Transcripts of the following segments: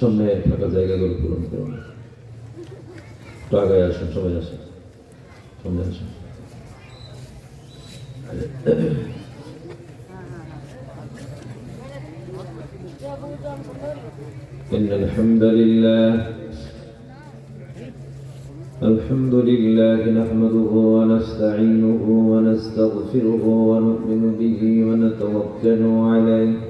সামনে ফাঁকা জায়গাগুলো পূরণ করুন একটু আগায় আসুন সবাই আসুন সামনে আসুন إن الحمد لله الحمد لله نحمده ونستعينه ونستغفره ونؤمن به ونتوكل عليه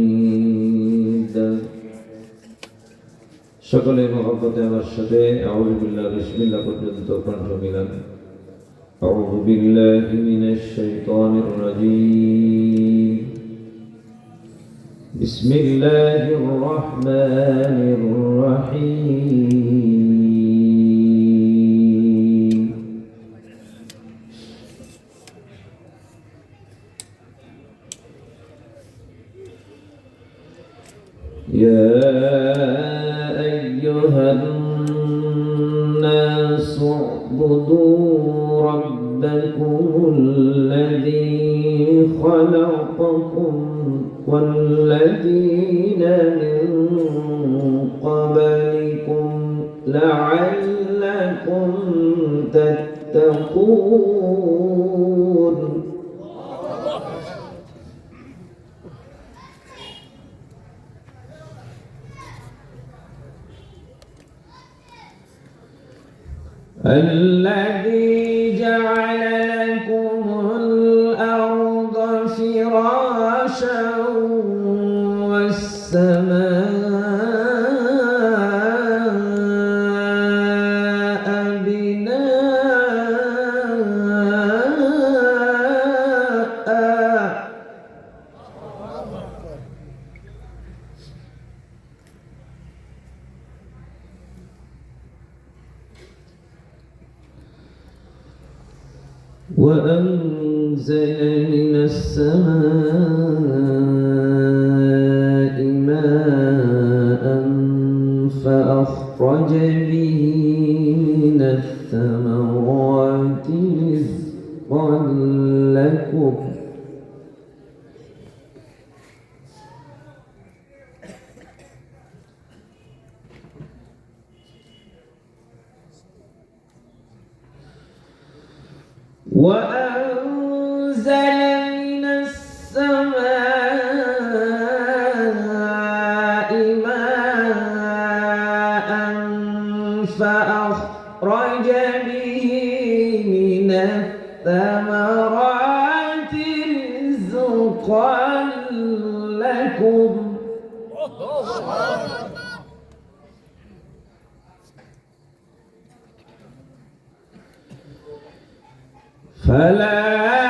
সকলে মহব্বতে আমার সাথে আউযু বিল্লাহ বিসমিল্লাহ পর্যন্ত কণ্ঠ মিলান أعوذ بالله من الشيطان الرجيم بسم الله الرحمن الرحيم يا أيها الناس اعبدوا ربكم الذي خلقكم والذين من قبلكم لعلكم تتقون. الذي جعل لكم الأرض فراشا وأنزل من السماء ماء فأخرج وأنزل من السماء ماء فأخرج به من الثمرات رزقا لكم. فلا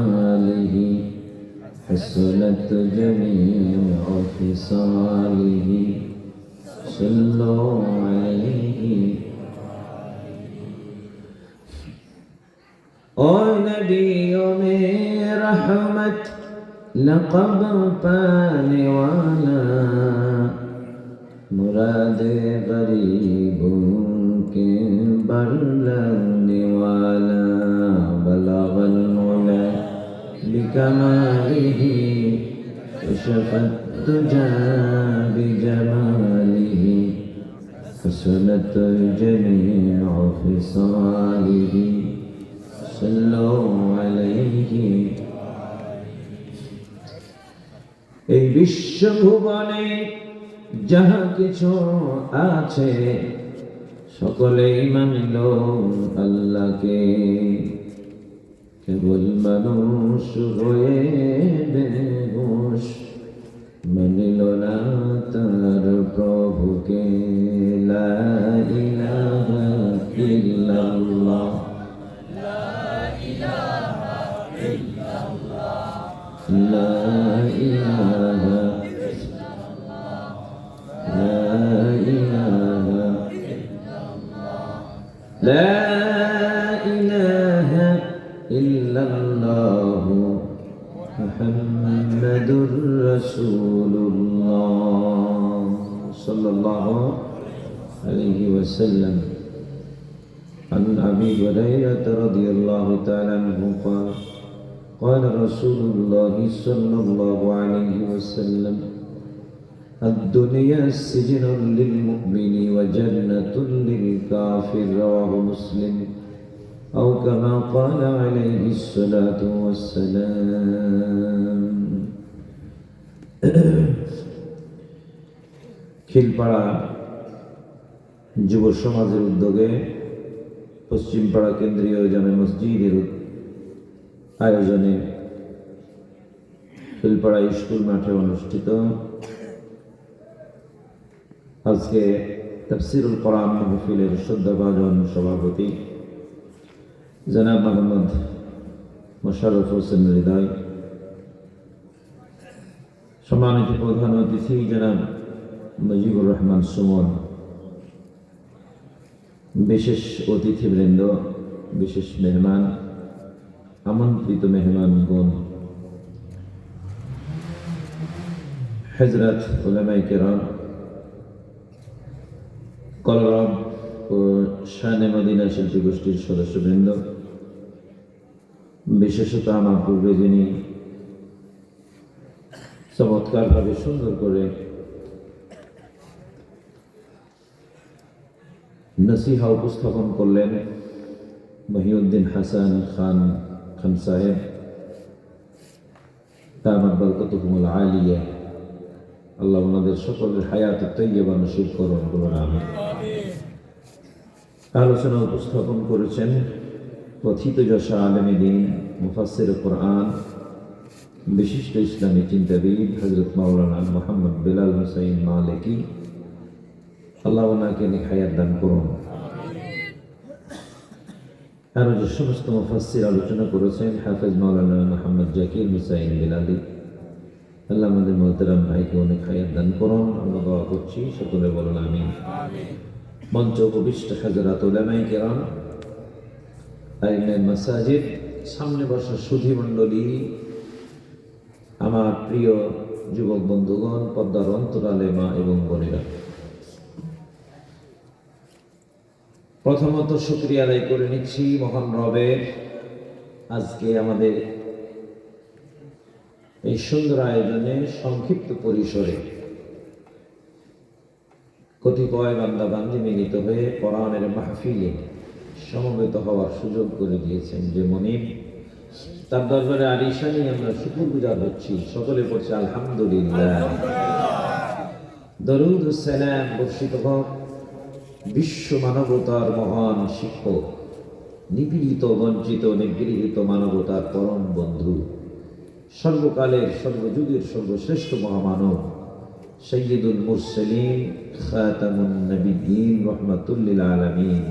آله حسنت جميع خصاله. صلوا عليه. أو نبي من رحمت لقب فان والا. مراد غريب کے برلا. بكماله كشف الدجى بجماله حسنت جميع خصاله صلوا عليه এই বিশ্বভুবনে যাহা কিছু আছে সকলেই মানিল আল্লাহকে কেবল মানুষ হয়ে বেহুশ মানিল না তার প্রভুকে লা ইলাহা محمد رسول الله صلى الله عليه وسلم. عن أبي هريرة رضي الله تعالى عنه قال قال رسول الله صلى الله عليه وسلم الدنيا سجن للمؤمن وجنة للكافر رواه مسلم. أو كما قال عليه الصلاة والسلام. খিলপাড়া যুব সমাজের উদ্যোগে পশ্চিমপাড়া কেন্দ্রীয় জামে মসজিদের আয়োজনে ফুলপাড়া স্কুল মাঠে অনুষ্ঠিত। আজকে তফসিরুল কোরআন মাহফিলের শ্রদ্ধাভাজন সভাপতি জনাব মোহাম্মদ মোশারফ হোসেন হৃদয় সম্মানিত প্রধান অতিথি জনাব মুজিবুর রহমান সুমন, বিশেষ অতিথিবৃন্দ, বিশেষ মেহমান, আমন্ত্রিত মেহমানগণ হজরত ওলামাই কেরাম ও শানে মদিনা শিল্পী গোষ্ঠীর সদস্যবৃন্দ, বিশেষত আমার পূর্বে যিনি চমৎকারভাবে সুন্দর করে নসিহা উপস্থাপন করলেন মহিউদ্দিন হাসান খান খান সাহেব তামার বরকতুকুমুল আলিয়া। আল্লাহ ওনাদের সকলের হায়াত তৈবা নসিব করুন আমি আলোচনা উপস্থাপন করেছেন কথিত যশা আলমী দিন মুফাসির কোরআন বিশিষ্ট ইসলামী চিন্তাবিদ হজরত মাওলানা মোহাম্মদ বেলাল হুসাইন মালিকি, আল্লাহ ওনাকে হায়াত দান করুন। আরও যে সমস্ত মুফাসির আলোচনা করেছেন হাফেজ মাওলানা মোহাম্মদ জাকির হুসাইন বিলালি, আল্লাহ আমাদের মোহতারাম ভাইকে অনেক হায়াত দান করুন। আমরা দোয়া করছি, সকলে বলুন আমি মঞ্চ উপবিষ্ট হাজারাত ওলামাই কেরাম আইনের মাসাজিদ, সামনে বসা সুধী মণ্ডলী আমার প্রিয় যুবক বন্ধুগণ, পদ্মার অন্তরালে মা এবং বোনেরা। প্রথমত শুক্রিয়া আদায় করে নিচ্ছি মহান রবের আজকে আমাদের এই সুন্দর আয়োজনে সংক্ষিপ্ত পরিসরে কতিপয় বান্দা বান্দি মিলিত হয়ে কোরআনের মাহফিলে সমবেত হওয়ার সুযোগ করে দিয়েছেন যে মনিব তার দরবারে আলিশানি আমরা শুকুর গুজার হচ্ছি সকলে পড়ছে আলহামদুলিল্লাহ। দরুদ সালাম বর্ষিত হোক। বিশ্ব মানবতার মহান শিক্ষক, নিপীড়িত, বঞ্চিত, নিগৃহীত মানবতার পরম বন্ধু, সর্বকালের, সর্বযুগের সর্বশ্রেষ্ঠ মহামানব সৈয়দুল মুরসলিম খাতামুন নবীন রহমাতুল্লিল আলমিন।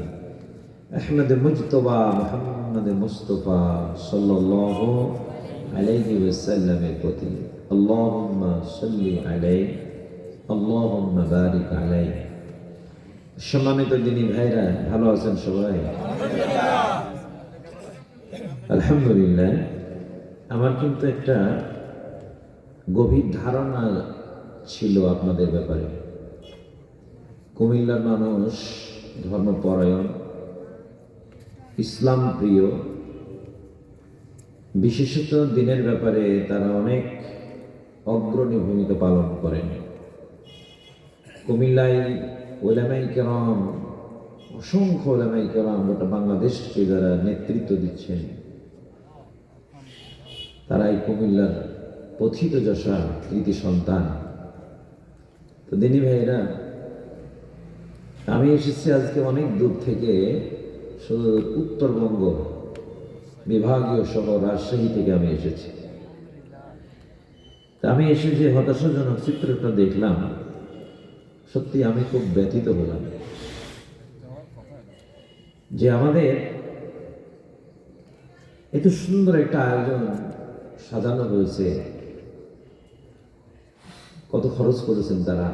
আহমদ মুজতবা মোহাম্মদ মুস্তফা সাল্লাল্লাহু আলাইহি ওয়াসাল্লামের প্রতি আল্লাহুম্মা সাল্লি আলাইহি, আল্লাহুম্মা বারিক আলাইহি। সম্মানিত দিনী ভাইরা, ভালো আছেন সবাই? আলহামদুলিল্লাহ, আমার কিন্তু একটা গভীর ধারণা ছিল আপনাদের ব্যাপারে। কুমিল্লার মানুষ ধর্মপরায়ণ ইসলাম প্রিয়। বিশেষত দিনের ব্যাপারে তারা অনেক অগ্রণী ভূমিকা পালন করেন। কুমিল্লায় ওলামাই কেরাম, অসংখ্য ওলামাই কেরাম গোটা বাংলাদেশকে যারা নেতৃত্ব দিচ্ছেন তারা এই কুমিল্লার পথিত যশা কৃতি সন্তান। তো দিনী ভাইরা আমি এসেছি আজকে অনেক দূর থেকে শুধু উত্তরবঙ্গ বিভাগীয় শহর রাজশাহী থেকে আমি এসেছি। আমি এসে যে হতাশাজনক চিত্রটা দেখলাম, সত্যি আমি খুব ব্যথিত হলাম। যে আমাদের এত সুন্দর একটা আয়োজন সাজানো হয়েছে, কত খরচ করেছেন তারা।